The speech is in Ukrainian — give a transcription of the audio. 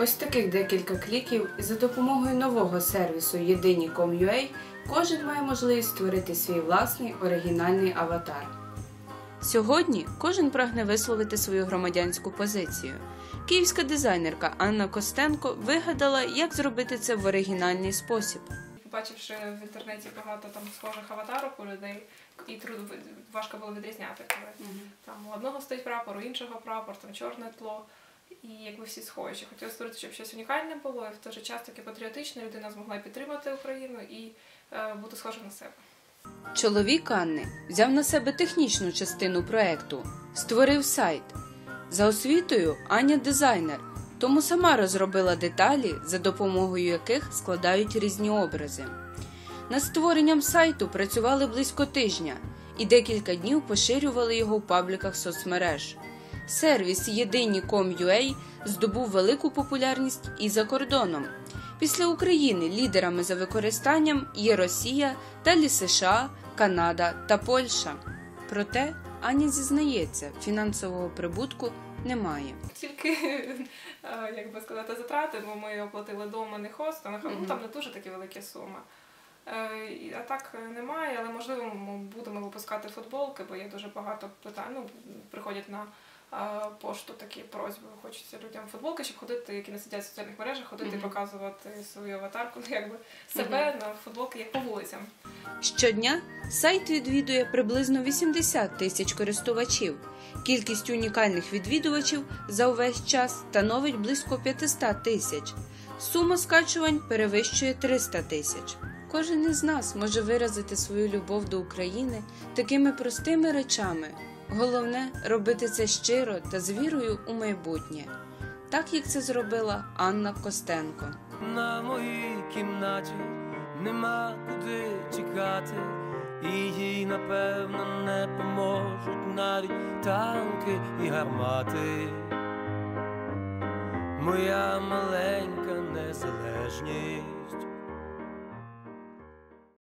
Ось таких декілька кліків, і за допомогою нового сервісу Єдині.com.ua кожен має можливість створити свій власний оригінальний аватар. Сьогодні кожен прагне висловити свою громадянську позицію. Київська дизайнерка Анна Костенко вигадала, як зробити це в оригінальний спосіб. Побачивши в інтернеті багато там схожих аватарок у людей, і труд важко було відрізняти, коли там у одного стоїть прапор, у іншого прапор, там чорне тло. І якби всі схожі. Хотіла створити, щоб щось унікальне було, і в той же час таке патріотичне, людина змогла підтримати Україну і е, бути схожим на себе. Чоловік Анни взяв на себе технічну частину проекту, створив сайт. За освітою Аня дизайнер, тому сама розробила деталі, за допомогою яких складають різні образи. Над створенням сайту працювали близько тижня і декілька днів поширювали його в пабліках соцмереж. Сервіс Єдині.com.ua здобув велику популярність і за кордоном. Після України лідерами за використанням є Росія, далі США, Канада та Польща. Проте Аня зізнається, фінансового прибутку немає. Тільки, е, як би сказати, затрати, бо ми оплатили дома не хостинг, ну там не дуже такі великі суми. Е, А так е, немає, але можливо ми будемо випускати футболки, бо є дуже багато питань. Ну, приходять на пошту такі просьби. Хочеться людям футболки, щоб ходити, які не сидять в соціальних мережах, ходити Мгм. показувати свою аватарку, ну, якби себе на футболки як по вулицям. Щодня сайт відвідує приблизно 80 тисяч користувачів. Кількість унікальних відвідувачів за увесь час становить близько 500 тисяч. Сума скачувань перевищує 300 тисяч. Кожен із нас може виразити свою любов до України такими простими речами. Головне робити це щиро та з вірою у майбутнє, так як це зробила Анна Костенко. На моїй кімнаті нема куди тікати, і їй напевно не поможуть навіть танки і гармати. Моя маленька.